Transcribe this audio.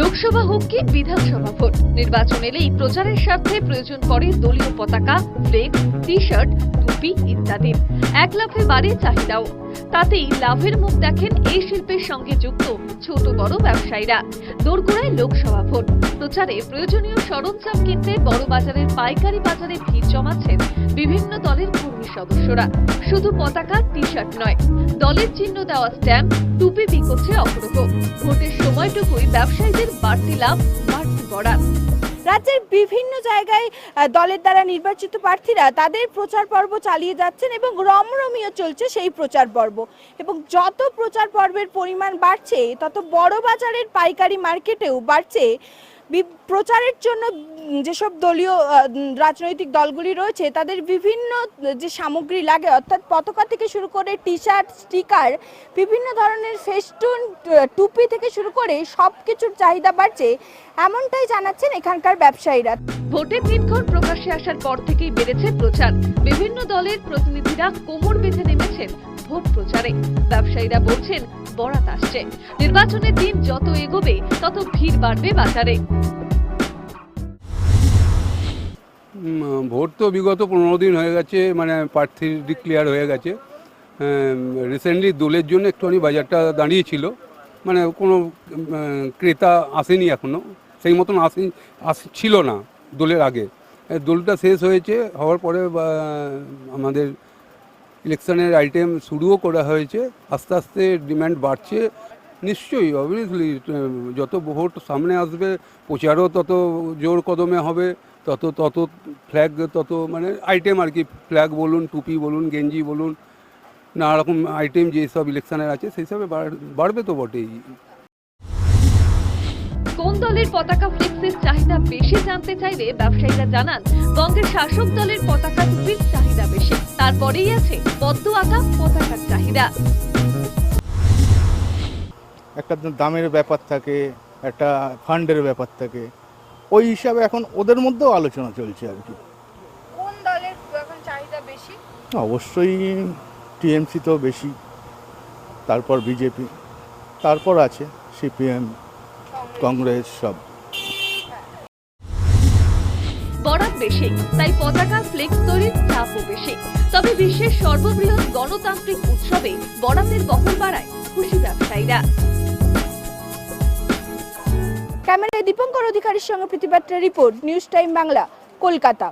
লোকসভা হোক কি বিধানসভা ভোট, নির্বাচন এলেই প্রচারের স্বার্থে প্রয়োজন পড়ে দলীয় পতাকা ফ্লেক্স টি শার্ট টুপি ইত্যাদি। এক লাফে বাড়ে চাহিদাও। তাতেই লাভের মুখ দেখেন এই শিল্পের সঙ্গে যুক্ত ছোট বড় ব্যবসায়ীরা। দোরগোড়ায় লোকসভা ভোট, প্রচারে প্রয়োজনীয় সরঞ্জাম কিনতে বড় বাজারের পাইকারি বাজারে ভিড় জমাচ্ছেন বিভিন্ন দলের কর্মী সদস্যরা। শুধু পতাকা টি শার্ট নয়, দলের চিহ্ন দেওয়া স্ট্যাম্প, টুপি বিকোচ্ছে অপরূপ। ভোটের সময়টুকুই ব্যবসায়ীদের বাড়তি লাভ বাড়তি বরাদ রাজ্যের বিভিন্ন জায়গায় দলের দ্বারা নির্বাচিত প্রার্থীরা তাদের প্রচার পর্ব চালিয়ে যাচ্ছেন এবং রমরমীয় চলছে সেই প্রচার পর্ব। এবং যত প্রচার পর্বের পরিমাণ বাড়ছে, তত বড় বাজারের পাইকারি মার্কেটেও বাড়ছে। প্রচারের জন্য যেসব দলীয় রাজনৈতিক দলগুলি রয়েছে, তাদের বিভিন্ন যে সামগ্রী লাগে, অর্থাৎ পতাকা থেকে শুরু করে টি শার্ট স্টিকার, বিভিন্ন ধরনের ফেস্টুন টুপি থেকে শুরু করে সব কিছুর চাহিদা বাড়ছে, এমনটাই জানাচ্ছেন এখানকার ব্যবসায়ীরা। ভোটের দিনক্ষণ প্রকাশ্যে আসার পর থেকেই বেড়েছে প্রচার। বিভিন্ন দলের প্রতিনিধিরা কোমর বেঁধে নেমেছেন। ভোট প্রচারে। ব্যবসায়ীরা বলছেন, বরাত আসছে। নির্বাচনের দিন যত এগোবে, তত ভিড় বাড়বে বাজারে। ভোট তো বিগত পনেরো দিন হয়ে গেছে মানে প্রার্থী ডিক্লেয়ার হয়ে গেছে। রিসেন্টলি দোলের জন্য একটুখানি বাজারটা দাঁড়িয়েছিল। মানে কোনো ক্রেতা আসেনি এখনও সেই মতন আসে আস- ছিল না দোলের আগে। দোলটা শেষ হয়েছে, হওয়ার পরে আমাদের ইলেকশনের আইটেম শুরুও করা হয়েছে। আস্তে আস্তে ডিমান্ড বাড়ছে। নিশ্চয়ই অবভিয়াসলি যত ভোট সামনে আসবে, প্রচারও তত জোর কদমে হবে, তত তত ফ্ল্যাগ তত মানে আইটেম আর কি ফ্ল্যাগ বলুন, টুপি বলুন, গেঞ্জি বলুন নানা রকম আইটেম যেসব ইলেকশনের আছে, সেই বাড়- বাড়বে তো বটেই। কোন দলের পতাকা ফ্লেক্সের চাহিদা বেশি জানতে চাইলে ব্যবসায়ীরা জানান বঙ্গের শাসক দলের পতাকা টুপির চাহিদা বেশি। তারপরেই আছে পদ্ম আঁকা পতাকার চাহিদা। একটা দামের ব্যাপার থাকে একটা ফান্ডের ব্যাপার থাকে। ওই হিসাবে এখন ওদের মধ্যেও আলোচনা চলছে আর কি। কোন দলের এখন চাহিদা বেশি? অবশ্যই টিএমসি তো বেশি তারপর বিজেপি তারপর আছে সিপিএম কংগ্রেস সব। বেশি। তাই পতাকা ফ্লেক্স তৈরির চাপও বেশি। তবে বিশ্বের সর্ববৃহৎ গণতান্ত্রিক উৎসবে বরাতের বহন বাড়ায় খুশি ব্যবসায়ীরা। ক্যামেরায় দীপঙ্কর অধিকারীর সঙ্গে প্রতিবাদটা report, news time Bangla, Kolkata.